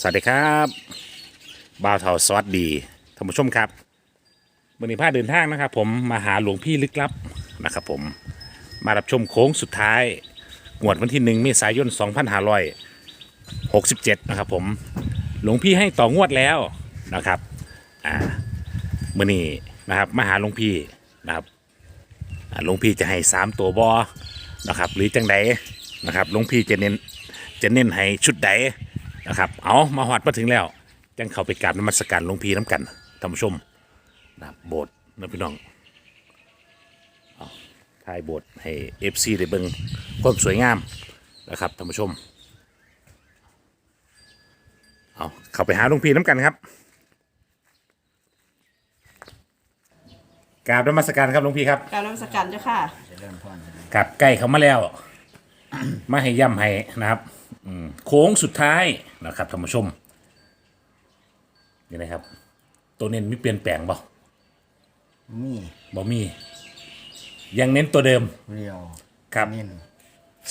สวัสดีครับบ่าวเทาสวัสดีท่านผู้ชมครับวันนี้พาเดินทางนะครับ ผมมาหาหลวงพี่ลึกลับนะครับผมมารับชมโค้งสุดท้ายงวดวันที่หนึ่งเมษายน 2567 นะครับผมหลวงพี่ให้ต่องวดแล้วนะครับอ่ามื่อนี้นะครับมาหาหลวงพี่นะครับหลวงพี่จะให้สามตัวบอนะครับ หรือจังใดนะครับหลวงพี่จะเน้นจะเน้นให้ชุดใด นะครับ เอามาหอดมาถึงแล้วจังเข้าไปกราบนมัสการหลวงพี่น้ำกันท่านผู้ชมนะครับโบสถ์นะพี่น้องเอาถ่ายโบสถ์ให้เอฟซีได้เบิ่งความสวยงามนะครับท่านผู้ชมเอาเข้าไปหาหลวงพี่น้ำกันครับกราบนมัสการครับหลวงพี่ครับการนมัสการเจ้าค่ะกลับใกล้เขามาแล้ว มาให้ย่ำให้นะครับอืม โค้งสุดท้ายนะครับท่านผู้ชมนี่นะครับ ตัวเน้นมีเปลี่ยนแปลงบ่มีบ่มี ยังเน้นตัวเดิมเรียวครับเน้น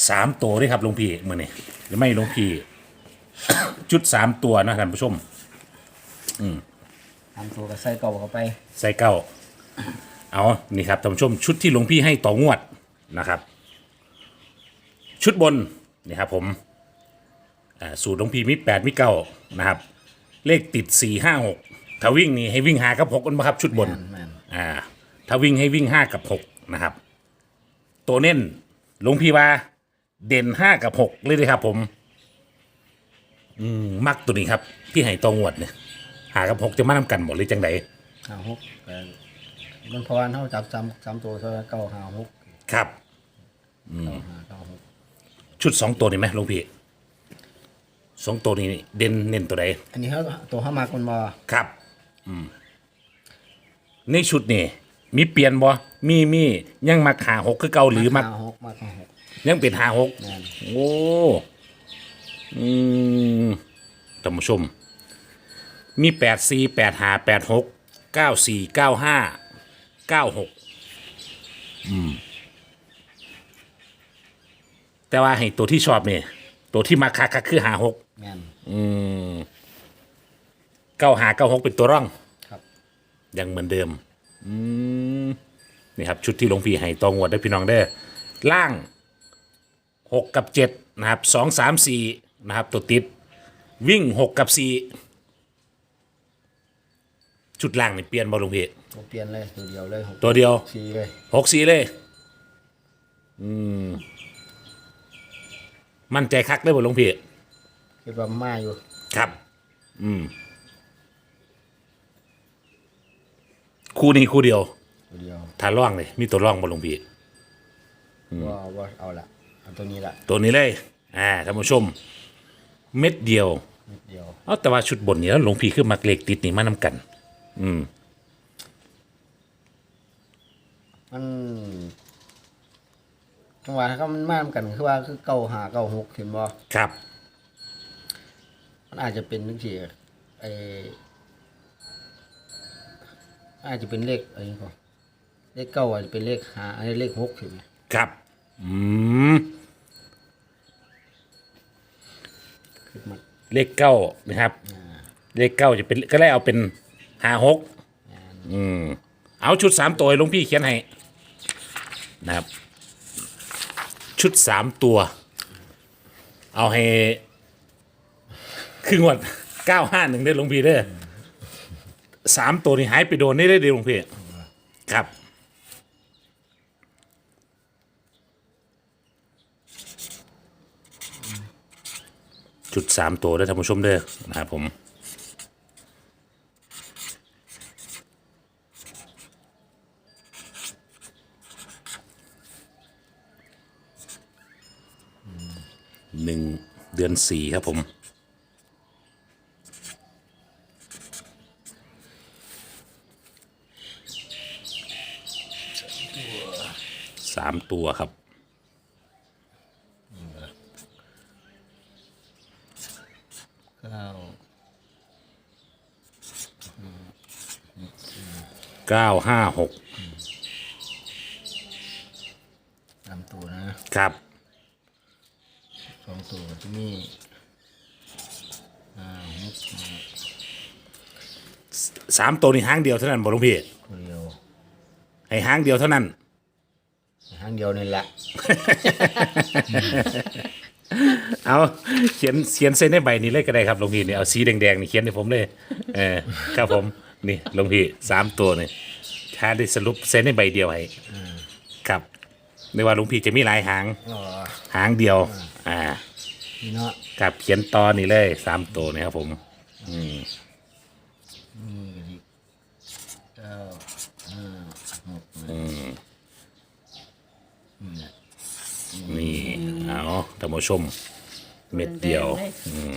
สามตัวด้วยครับหลวงพี่มือนี่หรือไม่หลวงพี่ จุดสามตัวนะท่านผู้ชมทำตัวกับไส้เก่าเข้าไปใส่เก้าเอานี่ครับท่านผู้ชม ชุดที่หลวงพี่ให้ต่องวดนะครับ ชุดบนนี่ครับผม อ่าสูตรหลวงพี่มีแปดมีเก้านะครับ เลขติดสี่ห้าหกถ้าวิ่งนี่ให้วิ่งหากับหกกันมาครับชุดบน แม่นอ่า ถ้าวิ่งให้วิ่งห้ากับหกนะครับ ตัวเน้นหลวงพี่ว่า เด่นห้ากับหกเลยเลยครับผม อืม มักตัวนี้ครับ พี่ให้ตองวดเนี่ยหากับหกจะมานำกันหมดเลยจังไดหาหกแต่มันพอวันเท่าจับจำจำตัวเท่าเก่าหาหกครับ เก้าหาเก้าหกชุดสองตัวนี่ไหมหลวงพี่ สองตัวนี้เด่นเน้นตัวใดอันนี้เขาตัวห้ามักมันบ่ครับอืมในชุดนี่มีเปลี่ยนบ่มีมียังมักหาหกคือเก่าหรือมักหาหกมักหาหกยังเป็นหาหกแม่นโอ้อืมท่านผู้ชม มีแปดสี่แปดหาแปดหกเก้าสี่เก้าห้าเก้าหกอืมแต่ว่าให้ตัวที่ชอบเนี่ย ตัวที่มาคักๆคือหาหกแม่น อืมเก้าหาเก้าหกเป็นตัวร่องครับ ยังเหมือนเดิม อืมนี่ครับ ชุดที่หลวงพี่ให้ตองวดได้อพี่น้องได้อล่างหกกับเจ็ดนะครับสองสามสี่นะครับ ตัวติด วิ่งหกกับสี่ชุดล่างนี่เปลี่ยนบอลลวงพี่ตัวเปลี่ยนเลยตัวเดียวเลยหกตัวเดียว สี่เลยหกสี่เลย อืม มั่นใจคักได้บอลลวงพี่คิดว่ามาอยู่ครับ อืมคู่นี้คู่เดียวตัวเดียวถ้าร่องเลยมีตัวร่องบอลลวงพี่ ว่าว่าเอาละเอาตัวนี้ละตัวนี้เลย อ่าท่านผู้ชม เม็ดเดียว นิดเดียวเอาแต่ว่าชุดบนนี้แล้วหลวงพี่คือมักเล็กติดนี่มานำกัน อืมมัน จังหวะเขามันมากกันคือว่าคือเก้าหาเก้าหกเห็นบ่ครับ มันอาจจะเป็นนึกทีไออาจจะเป็นเลขอะไรนี่ก่อนเลขเก้าอาจจะเป็นเลขหาอันนี้เลขหกเห็นไหมครับ อืมคือมันเลขเก้านะครับ เลขเก้าจะเป็นก็ได้เอาเป็นหาหกอืม เอาชุดสามตัวให้หลวงพี่เขียนให้นะครับ ชุดสามตัว เอาให้คืองวดเก้าห้าหนึ่งได้หลวงพี่เด้อสามตัวนี่หายไปโดนนี่ได้เดียวหลวงพี่ครับ จุดสามตัวได้อท่านผู้ชมเด้อนะครับผม หนึ่งเดือ นสี่ครับผมสามตัวครับเก้าเก้าห้าหกสามตัวนะครับ สองตัวที่นี่สามตัวนี่หางเดียวเท่านั้นบ่หลวงพี่ตัวเดียวไอห้างเดียวเท่านั้น ห้างเดียวนี่แหละเอาเขียนเขียนเซนในใบนี้เลยก็ได้ครับหลวงพี่นี่ยเอาสีแดงๆนี่เขียนให้ผมเลยเออครับผมนี่หลวงพี่สามตัวนี่แค่ได้สรุปเซนในใบเดียวให้ครับ ไม่ว่าหลวงพี่จะมีหลายหาง อ๋อหางเดียว อ่า นี่เนาะกับเขียนตอนนี่เลยสามตัวนี่ครับผม อืมนี่ก็ดิเก้าห้าหกอืมนี่แหละนี่เอาท่านผู้ชม เม็ดเดียว อืม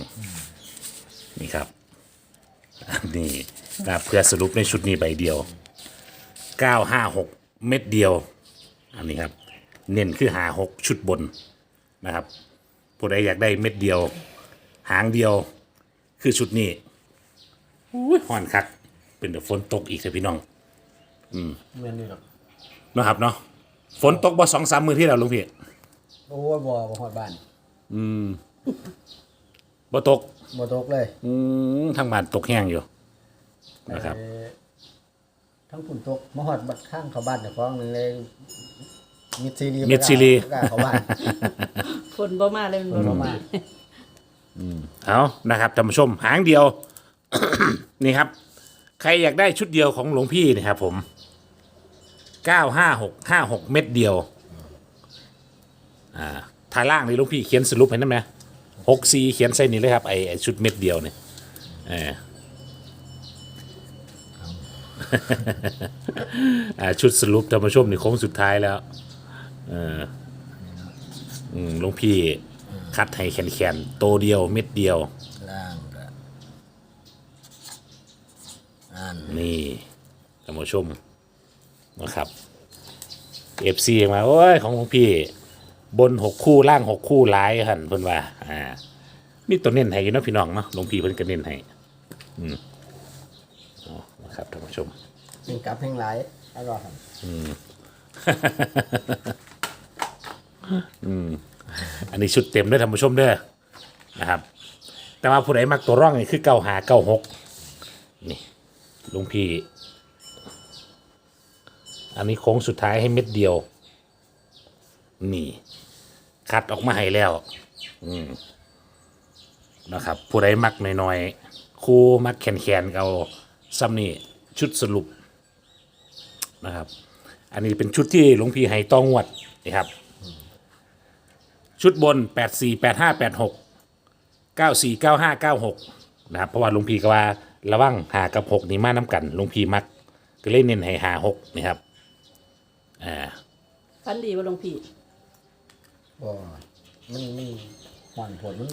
นี่ครับอันนี่นะครับเพื่อสรุปในชุดนี้ใบเดียวเก้าห้าหกเม็ดเดียว อันนี้ครับ เน้นคือหาหกชุดบนนะครับผู้ใดอยากได้เม็ดเดียว หางเดียว คือชุดนี้อุ้ยห่อนคัก เป็นแต่ฝนตกอีกเลยพี่น้อง แม่นนี่หรอกนะครับเนาะฝนตกบ่สองสามมือที่เราลุงพี่โอ้ยบ่บ่ฮอดบ้านบ่ตกบ่ตกเลยอืมทางบ้านตกแห้งอยู่ นะครับ เอ่อทั้งฝุ่นตกมาฮอดบัดข้างเขาบ้านเจ้าของนี่เลย มิดซีรีมิดซีรีบ่กล้าเข้าบ้าน ฝนบ่มาเลยมันบ่บ่มาเอานะครับท่านผู้ชมหางเดียว นี่ครับ ใครอยากได้ชุดเดียวของหลวงพี่นะครับผมเก้าห้าหกห้าหกเม็ดเดียว อ่าทาล่างนี่หลวงพี่เขียนสรุปให้นั่นไหมหกซีเขียนใส่นี่เลยครับไอไอ้ชุดเม็ดเดียวเนี่ยเออ อ่าชุดสรุปท่านผู้ชมนี่โค้งสุดท้ายแล้ว เอออืมหลวงพี่คัดให้แขนๆโตเดียวเม็ดเดียว ล่างก็อันนี่ท่านผู้ชมนะครับเอฟซีมาโอ้ยของหลวงพี่ บนหกคู่ล่างหกคู่หลายหันเพิ่นว่า อ่ามีตัวเน้นให้อยู่เนาะพี่น้องเนาะหลวงพี่เพิ่นก็เน้นให้อืมอ๋อนะครับท่านผู้ชมยิงกลับแห่งหลายแล้วก็ครับอั อันนี้ชุดเต็มเด้วยท่านผู้ชมเด้อนะครับ แต่ว่าผู้ใดมักตัวร่องนี่คือเก้าหาเก้าหกนี่หลุงพี่ อันนี้โค้งสุดท้ายให้เม็ดเดียว นี่คัดออกมาให้แล้ว อืมนะครับ ผู้ใดมักน้อยๆคู่มักแขนๆเอาซ้ำนี่ชุดสรุปนะครับ อันนี้เป็นชุดที่หลวงพี่ให้ต้องวดนะครับ ชุดบน 8 4 8 5 8 6 9 4 9 5 9 6นะครับเพราะว่าหลวงพี่ก็ว่าระวังหากับ6นี่มาน้ำกันหลวงพี่มัก ก็เลยเน้นให้หา6นะครับอ่าฟันดีบ่หลวงพี่บ่มันมันห่อนผลมัน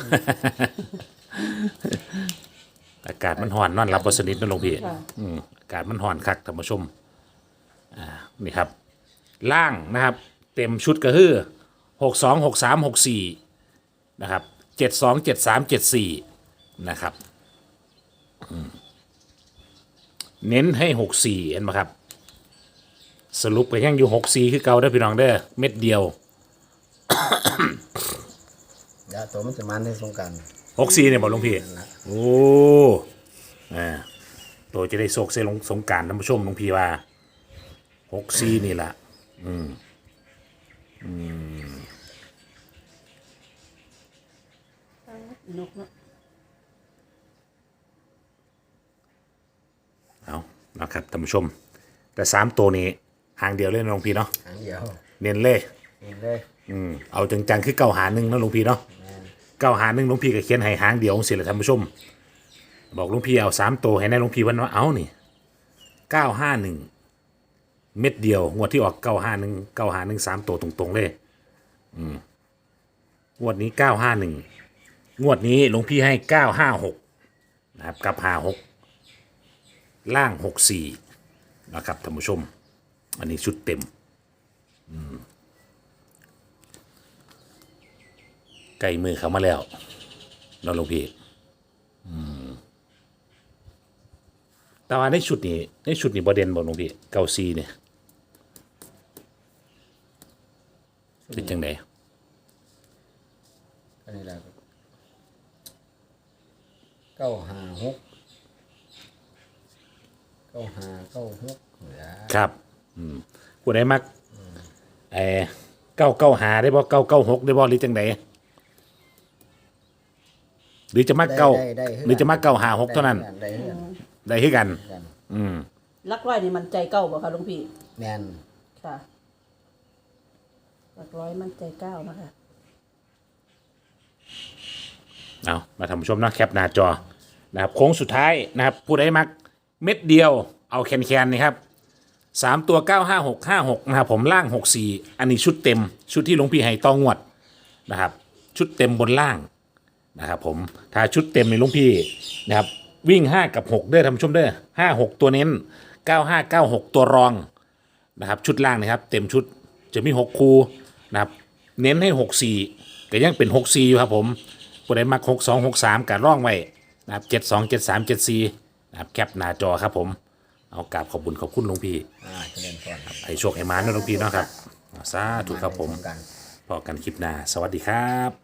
อากาศมันห่อนนอนรับบสนิทนะหลวงพี่ค่ะอืมอากาศมันห่อนคักท่านผู้ชมอ่านี่ครับ ล่างนะครับ เต็มชุดก็คือ หกสองหกสามหกสี่นะครับเจ็ดสองเจ็ดสามเจ็ดสี่นะครับอืมเน้นให้หกสี่เห็นไหมครับ สรุปก็ยังอยู่หกสี่คือเก่าเด้อพี่น้องเด้อเม็ดเดียวเดี๋ยวตัวมันจะมันในสงกรารหกสี่เนี่ยบอกหลวงพี่นั่นละโอ้อ่าตัวจะได้โศกเสลงสงกรารท่านผู้ชมหลวงพี่ว่าหกสี่นี่แหละ นกเนาะเอานะครับท่านผู้ชม แต่สามตัวนี้หางเดียวเลยนะหลวงพี่เนาะหางเดียวเน้นเลยเห็นเลยอืมเอาจังๆคือเก้าหาหนึ่งนะหลวงพี่เนาะแม่นเก้าหาหนึ่งหลวงพี่ก็เขียนให้หางเดียวของสิละท่านผู้ชม บอกหลวงพี่เอาสามตัวให้ในหลวงพี่วันว่าเอานี่เก้าห้าหนึ่ง เม็ดเดียว งวดที่ออกเก้าห้าหนึ่งเก้าห้าหนึ่งสามตัวตรงๆ เลย อืม งวดนี้เก้าห้าหนึ่งงวดนี้หลวงพี่ให้เก้าห้าหกนะครับกับห้าหกล่างหกสี่นะครับท่านผู้ชม อันนี้ชุดเต็มใกล้มือเขามาแล้วเราหลวงพี่อืมแต่ว่าในชุดนี้ในชุดนี้บอเด่นบอกหลวงพี่เก้าซีเนี่ย เป็นจังไดอันนี้แหละเก้าห้าหกเก้าหาเก้าหกเหลือครับ อืมผู้ใดมักเออเก้าเก้าหาได้บ่เก้าเก้าหกได้บ่หรือจังไดหรือจะมักเก้าได้ได้ได้หรือจะมักเก้าหาหกเท่านั้น ได้เท่านั้นได้คือกัน กันอืมลักร้อยนี่มันใจเก้าบ่คะหลวงพี่แมนค่ะ ลักร้อยมั่นใจเก้านะคะ เอามาทำชมนะแคปหน้าจอนะครับโค้งสุดท้ายนะครับผู้ใดมักเม็ดเดียวเอาแคนแคนๆนี่ครับสามตัวเก้าห้าหกห้าหกนะครับผมล่างหกสี่อันนี้ชุดเต็มชุดที่หลวงพี่ให้ตองวดนะครับ ชุดเต็มบนล่างนะครับผมถ้าชุดเต็มในหลวงพี่นะครับวิ่ง 5 กับ 6 เด้อทำชมเด้อห้าหกตัวเน้น 95 96 ตัวรองนะครับชุดล่างนะครับ เต็มชุดจะมี 6 คู นะครับ เน้นให้6 4ก็ยังเป็น6 4อยู่ครับผมผู้ใดมัก6 2 6 3กับร่องไว้นะครับ7 2 7 3 7 4นะครับแคปหน้าจอครับผม เอากราบขอบคุณขอบคุณหลวงพี่อ่าเจริญพรครับให้โชคให้มานะหลวงพี่เนาะครับสาธุครับผมกันพอกันคลิปหน้า สวัสดีครับ